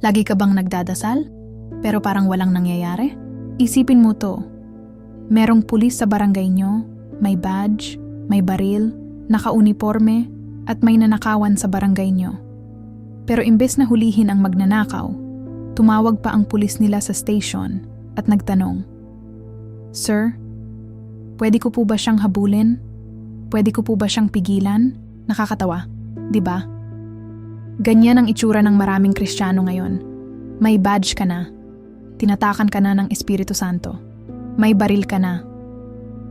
Lagi ka bang nagdadasal? Pero parang walang nangyayari? Isipin mo to. Merong pulis sa barangay nyo, may badge, may baril, nakauniforme, at may nanakawan sa barangay nyo. Pero imbes na hulihin ang magnanakaw, tumawag pa ang pulis nila sa station at nagtanong, Sir, pwede ko po ba siyang habulin? Pwede ko po ba siyang pigilan? Nakakatawa, di ba? Ganyan ang itsura ng maraming Kristiyano ngayon. May badge ka na. Tinatakan ka na ng Espiritu Santo. May baril ka na.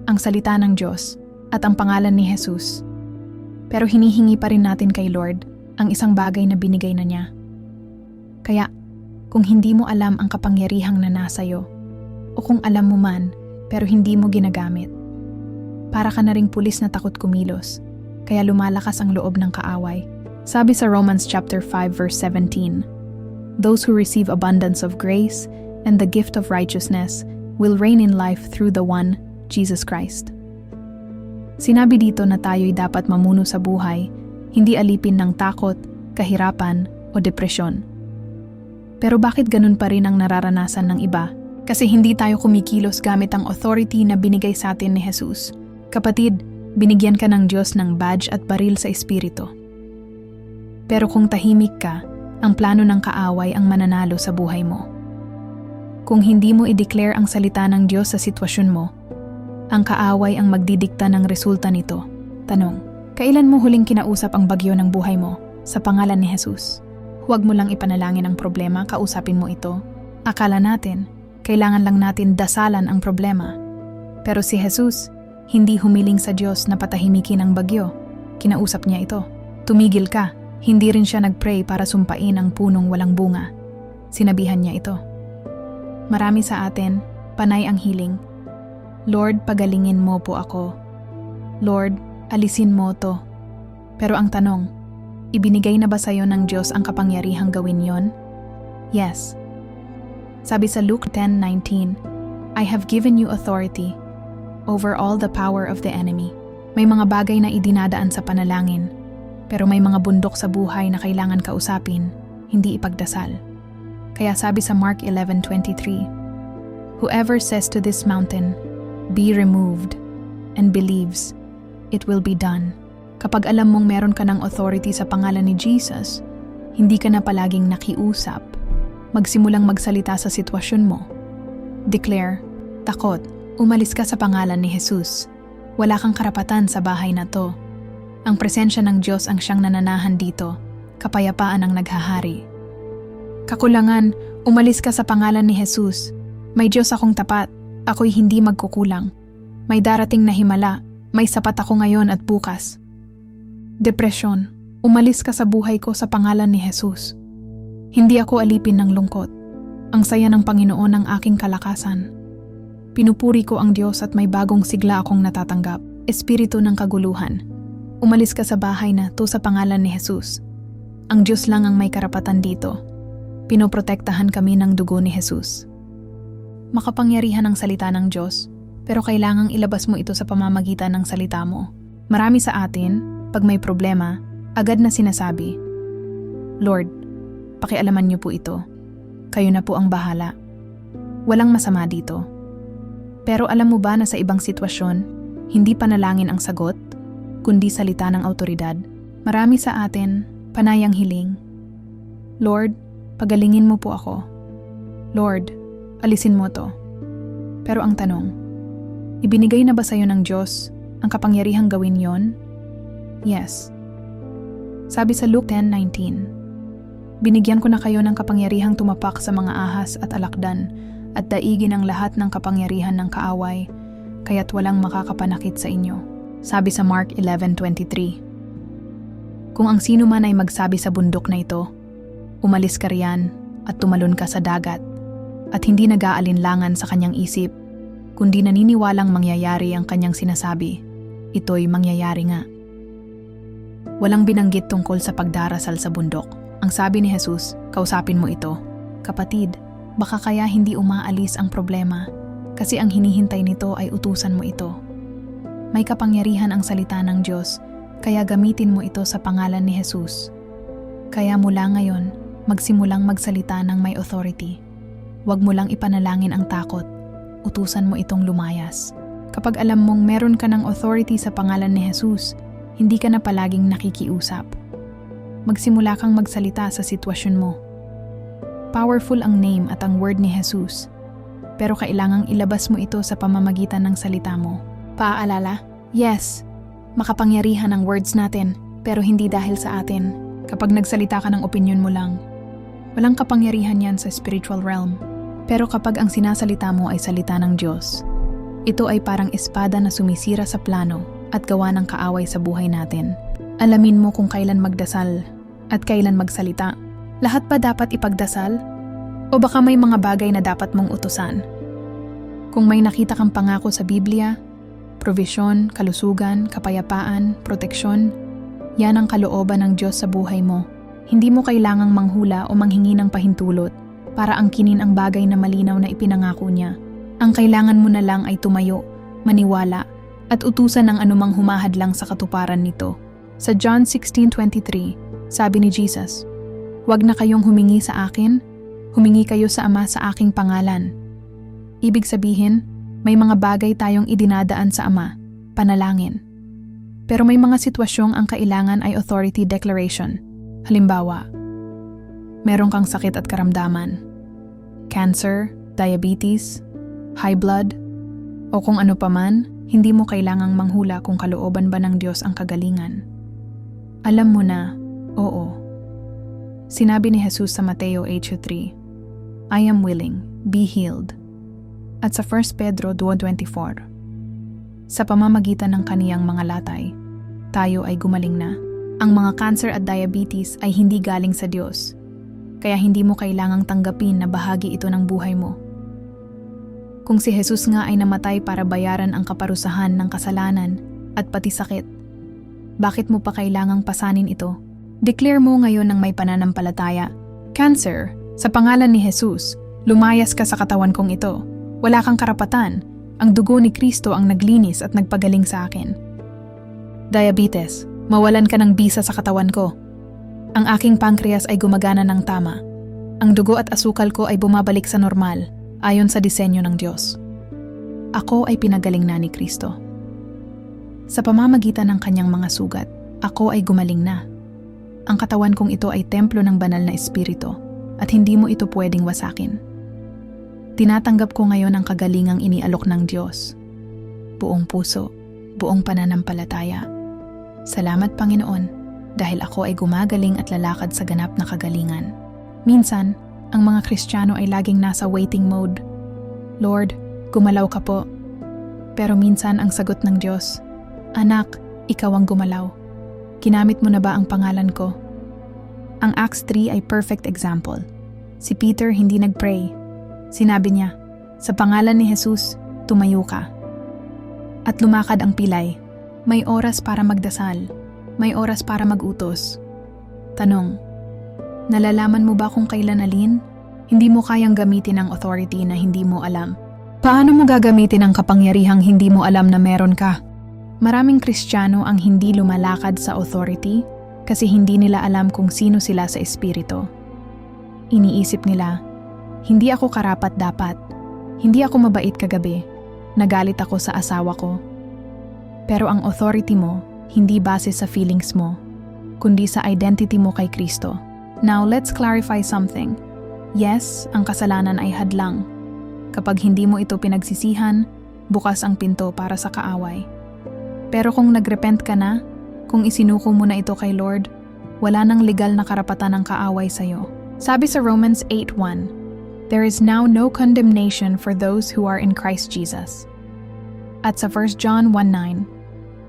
Ang salita ng Diyos at ang pangalan ni Jesus. Pero hinihingi pa rin natin kay Lord ang isang bagay na binigay na niya. Kaya, kung hindi mo alam ang kapangyarihang na nasa iyo, o kung alam mo man pero hindi mo ginagamit, para ka na ring pulis na takot kumilos, kaya lumalakas ang loob ng kaaway. Sabi sa Romans chapter 5 verse 17, Those who receive abundance of grace and the gift of righteousness will reign in life through the one, Jesus Christ. Sinabi dito na tayo'y dapat mamuno sa buhay, hindi alipin ng takot, kahirapan o depresyon. Pero bakit ganun pa rin ang nararanasan ng iba? Kasi hindi tayo kumikilos gamit ang authority na binigay sa atin ni Jesus. Kapatid, binigyan ka ng Diyos ng badge at baril sa espiritu. Pero kung tahimik ka, ang plano ng kaaway ang mananalo sa buhay mo. Kung hindi mo i-declare ang salita ng Diyos sa sitwasyon mo, ang kaaway ang magdidikta ng resulta nito. Tanong, kailan mo huling kinausap ang bagyo ng buhay mo sa pangalan ni Jesus? Huwag mo lang ipanalangin ang problema, kausapin mo ito. Akala natin, kailangan lang natin dasalan ang problema. Pero si Jesus, hindi humiling sa Diyos na patahimikin ang bagyo. Kinausap niya ito. Tumigil ka, hindi rin siya nagpray para sumpain ang punong walang bunga. Sinabihan niya ito. Marami sa atin, panay ang hiling. Lord, pagalingin mo po ako. Lord, alisin mo to. Pero ang tanong, ibinigay na ba sa'yo ng Diyos ang kapangyarihang gawin yon? Yes. Sabi sa Luke 10.19, I have given you authority over all the power of the enemy. May mga bagay na idinadaan sa panalangin pero may mga bundok sa buhay na kailangan kausapin, hindi ipagdasal. Kaya sabi sa Mark 11.23, Whoever says to this mountain, Be removed, and believes, it will be done. Kapag alam mong meron ka ng authority sa pangalan ni Jesus, hindi ka na palaging nakiusap. Magsimulang magsalita sa sitwasyon mo. Declare, takot, umalis ka sa pangalan ni Jesus. Wala kang karapatan sa bahay na to. Ang presensya ng Diyos ang siyang nananahan dito. Kapayapaan ang naghahari. Kakulangan, umalis ka sa pangalan ni Jesus. May Diyos akong tapat. Ako'y hindi magkukulang. May darating na himala. May sapat ako ngayon at bukas. Depresyon, umalis ka sa buhay ko sa pangalan ni Jesus. Hindi ako alipin ng lungkot. Ang saya ng Panginoon ang aking kalakasan. Pinupuri ko ang Diyos at may bagong sigla akong natatanggap. Espiritu ng kaguluhan, Umalis ka sa bahay na to sa pangalan ni Jesus. Ang Diyos lang ang may karapatan dito. Pinoprotektahan kami ng dugo ni Jesus. Makapangyarihan ang salita ng Diyos, pero kailangang ilabas mo ito sa pamamagitan ng salita mo. Marami sa atin, pag may problema, agad na sinasabi, Lord, pakialaman niyo po ito. Kayo na po ang bahala. Walang masama dito. Pero alam mo ba na sa ibang sitwasyon, hindi panalangin ang sagot? Kundi salita ng autoridad. Marami sa atin, panayang hiling. Lord, pagalingin mo po ako. Lord, alisin mo to. Pero ang tanong, ibinigay na ba sa'yo ng Diyos ang kapangyarihang gawin yon? Yes. Sabi sa Luke 10.19, Binigyan ko na kayo ng kapangyarihang tumapak sa mga ahas at alakdan at daigin ang lahat ng kapangyarihan ng kaaway, kaya't walang makakapanakit sa inyo. Sabi sa Mark 11.23 Kung ang sino man ay magsabi sa bundok na ito, umalis ka riyan at tumalon ka sa dagat, at hindi nag-aalinlangan sa kanyang isip, kundi naniniwalang mangyayari ang kanyang sinasabi, ito'y mangyayari nga. Walang binanggit tungkol sa pagdarasal sa bundok. Ang sabi ni Jesus, kausapin mo ito. Kapatid, baka kaya hindi umaalis ang problema kasi ang hinihintay nito ay utusan mo ito. May kapangyarihan ang salita ng Diyos, kaya gamitin mo ito sa pangalan ni Jesus. Kaya mula ngayon, magsimulang magsalita ng may authority. Huwag mo lang ipanalangin ang takot. Utusan mo itong lumayas. Kapag alam mong meron ka ng authority sa pangalan ni Jesus, hindi ka na palaging nakikiusap. Magsimula kang magsalita sa sitwasyon mo. Powerful ang name at ang word ni Jesus, pero kailangang ilabas mo ito sa pamamagitan ng salita mo. Paaalala, yes, makapangyarihan ang words natin, pero hindi dahil sa atin. Kapag nagsalita ka ng opinion mo lang, walang kapangyarihan yan sa spiritual realm. Pero kapag ang sinasalita mo ay salita ng Diyos, ito ay parang espada na sumisira sa plano at gawa ng kaaway sa buhay natin. Alamin mo kung kailan magdasal at kailan magsalita. Lahat ba dapat ipagdasal? O baka may mga bagay na dapat mong utusan? Kung may nakita kang pangako sa Biblia, provisyon, kalusugan, kapayapaan, proteksyon, yan ang kalooban ng Diyos sa buhay mo. Hindi mo kailangang manghula o manghingi ng pahintulot para angkinin ang bagay na malinaw na ipinangako niya. Ang kailangan mo na lang ay tumayo, maniwala, at utusan ng anumang humahadlang sa katuparan nito. Sa John 16.23, sabi ni Jesus, Huwag na kayong humingi sa akin, humingi kayo sa Ama sa aking pangalan. Ibig sabihin, may mga bagay tayong idinadaan sa Ama, panalangin. Pero may mga sitwasyong ang kailangan ay authority declaration. Halimbawa, meron kang sakit at karamdaman, cancer, diabetes, high blood, o kung ano paman, hindi mo kailangang manghula kung kalooban ba ng Diyos ang kagalingan. Alam mo na, oo. Sinabi ni Jesus sa Mateo 8.3, I am willing, be healed. At sa 1 Pedro 2.24, sa pamamagitan ng kaniyang mga latay, tayo ay gumaling na. Ang mga cancer at diabetes ay hindi galing sa Diyos, kaya hindi mo kailangang tanggapin na bahagi ito ng buhay mo. Kung si Jesus nga ay namatay para bayaran ang kaparusahan ng kasalanan at pati sakit, bakit mo pa kailangang pasanin ito? Declare mo ngayon ng may pananampalataya. Cancer, sa pangalan ni Jesus, lumayas ka sa katawan kong ito. Wala kang karapatan. Ang dugo ni Kristo ang naglinis at nagpagaling sa akin. Diabetes, mawalan ka ng bisa sa katawan ko. Ang aking pancreas ay gumagana ng tama. Ang dugo at asukal ko ay bumabalik sa normal, ayon sa disenyo ng Diyos. Ako ay pinagaling na ni Kristo. Sa pamamagitan ng kanyang mga sugat, ako ay gumaling na. Ang katawan kong ito ay templo ng banal na espiritu at hindi mo ito pwedeng wasakin. Tinatanggap ko ngayon ang kagalingang inialok ng Diyos. Buong puso, buong pananampalataya. Salamat Panginoon dahil ako ay gumagaling at lalakad sa ganap na kagalingan. Minsan, ang mga Kristiyano ay laging nasa waiting mode. Lord, gumalaw ka po. Pero minsan ang sagot ng Diyos, Anak, ikaw ang gumalaw. Kinamit mo na ba ang pangalan ko? Ang Acts 3 ay perfect example. Si Peter hindi nagpray. Sinabi niya, sa pangalan ni Jesus, tumayo ka. At lumakad ang pilay. May oras para magdasal. May oras para magutos. Tanong, nalalaman mo ba kung kailan alin? Hindi mo kayang gamitin ang authority na hindi mo alam. Paano mo gagamitin ang kapangyarihang hindi mo alam na meron ka? Maraming Kristiyano ang hindi lumalakad sa authority kasi hindi nila alam kung sino sila sa espiritu. Iniisip nila, hindi ako karapat dapat. Hindi ako mabait kagabi. Nagalit ako sa asawa ko. Pero ang authority mo, hindi base sa feelings mo, kundi sa identity mo kay Kristo. Now, let's clarify something. Yes, ang kasalanan ay hadlang. Kapag hindi mo ito pinagsisihan, bukas ang pinto para sa kaaway. Pero kung nagrepent ka na, kung isinuko mo na ito kay Lord, wala nang legal na karapatan ng kaaway sa'yo. Sabi sa Romans 8.1, There is now no condemnation for those who are in Christ Jesus. At sa 1 John 1.9,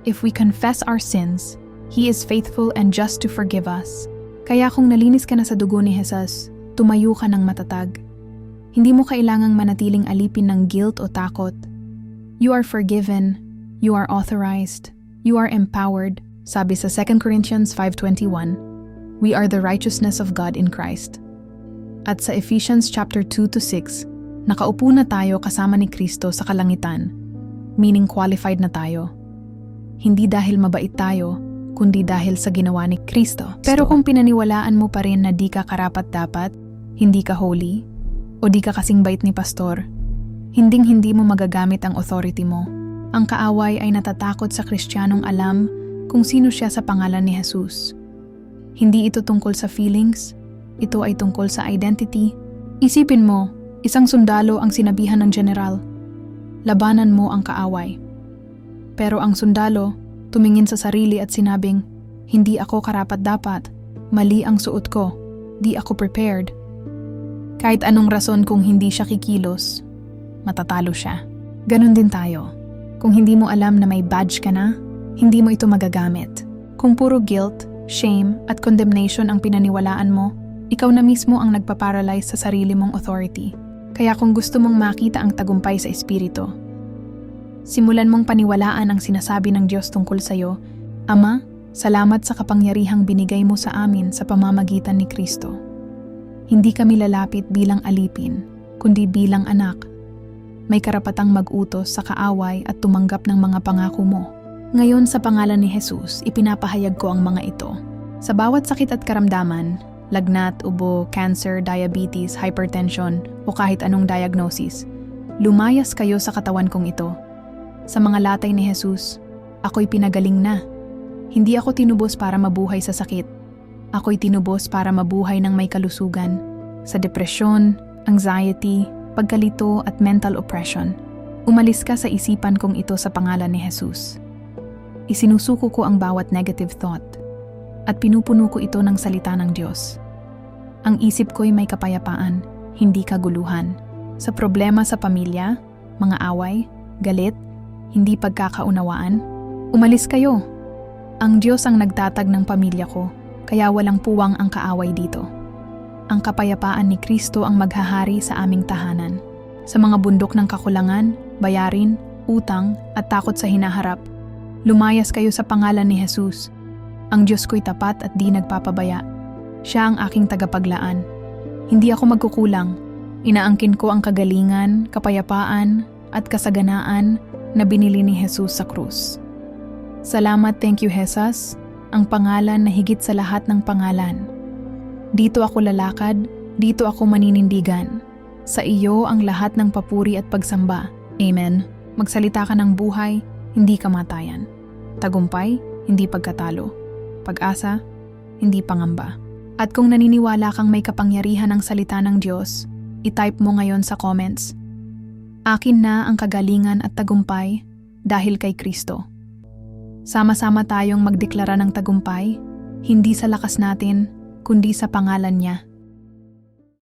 If we confess our sins, He is faithful and just to forgive us. Kaya kung nalinis ka na sa dugo ni Jesus, tumayo ka ng matatag. Hindi mo kailangang manatiling alipin ng guilt o takot. You are forgiven, you are authorized, you are empowered. Sabi sa 2 Corinthians 5.21, We are the righteousness of God in Christ. At sa Ephesians chapter 2 to 6, nakaupo na tayo kasama ni Kristo sa kalangitan, meaning qualified na tayo. Hindi dahil mabait tayo, kundi dahil sa ginawa ni Kristo. Pero kung pinaniwalaan mo pa rin na di ka karapat-dapat, hindi ka holy, o di ka kasing bait ni pastor, hinding hindi mo magagamit ang authority mo. Ang kaaway ay natatakot sa kristyanong alam kung sino siya sa pangalan ni Jesus. Hindi ito tungkol sa feelings, ito ay tungkol sa identity. Isipin mo, isang sundalo ang sinabihan ng general. Labanan mo ang kaaway. Pero ang sundalo, tumingin sa sarili at sinabing, hindi ako karapat-dapat, mali ang suot ko, di ako prepared. Kahit anong rason kung hindi siya kikilos, matatalo siya. Ganon din tayo. Kung hindi mo alam na may badge ka na, hindi mo ito magagamit. Kung puro guilt, shame, at condemnation ang pinaniwalaan mo, ikaw na mismo ang nagpaparalyze sa sarili mong authority. Kaya kung gusto mong makita ang tagumpay sa espiritu, simulan mong paniwalaan ang sinasabi ng Diyos tungkol sa'yo, Ama, salamat sa kapangyarihang binigay mo sa amin sa pamamagitan ni Kristo. Hindi kami lalapit bilang alipin, kundi bilang anak. May karapatang mag-utos sa kaaway at tumanggap ng mga pangako mo. Ngayon sa pangalan ni Jesus, ipinapahayag ko ang mga ito. Sa bawat sakit at karamdaman, lagnat, ubo, cancer, diabetes, hypertension, o kahit anong diagnosis, lumayas kayo sa katawan kong ito. Sa mga latay ni Jesus, ako'y pinagaling na. Hindi ako tinubos para mabuhay sa sakit. Ako'y tinubos para mabuhay ng may kalusugan. Sa depresyon, anxiety, pagkalito at mental oppression. Umalis ka sa isipan kong ito sa pangalan ni Jesus. Isinusuko ko ang bawat negative thought at pinupuno ko ito ng salita ng Diyos. Ang isip ko'y may kapayapaan, hindi kaguluhan. Sa problema sa pamilya, mga away, galit, hindi pagkakaunawaan, umalis kayo. Ang Diyos ang nagtatag ng pamilya ko, kaya walang puwang ang kaaway dito. Ang kapayapaan ni Kristo ang maghahari sa aming tahanan. Sa mga bundok ng kakulangan, bayarin, utang at takot sa hinaharap, lumayas kayo sa pangalan ni Jesus. Ang Diyos ko'y tapat at di nagpapabaya. Siya ang aking tagapaglaan. Hindi ako magkukulang. Inaangkin ko ang kagalingan, kapayapaan, at kasaganaan na binili ni Jesus sa krus. Salamat thank you Jesus, ang pangalan na higit sa lahat ng pangalan. Dito ako lalakad, dito ako maninindigan. Sa iyo ang lahat ng papuri at pagsamba. Amen. Magsalita ka ng buhay, hindi kamatayan. Tagumpay, hindi pagkatalo. Pag-asa, hindi pangamba. At kung naniniwala kang may kapangyarihan ng salita ng Diyos, itype mo ngayon sa comments. Akin na ang kagalingan at tagumpay dahil kay Kristo. Sama-sama tayong magdeklara ng tagumpay, hindi sa lakas natin, kundi sa pangalan niya.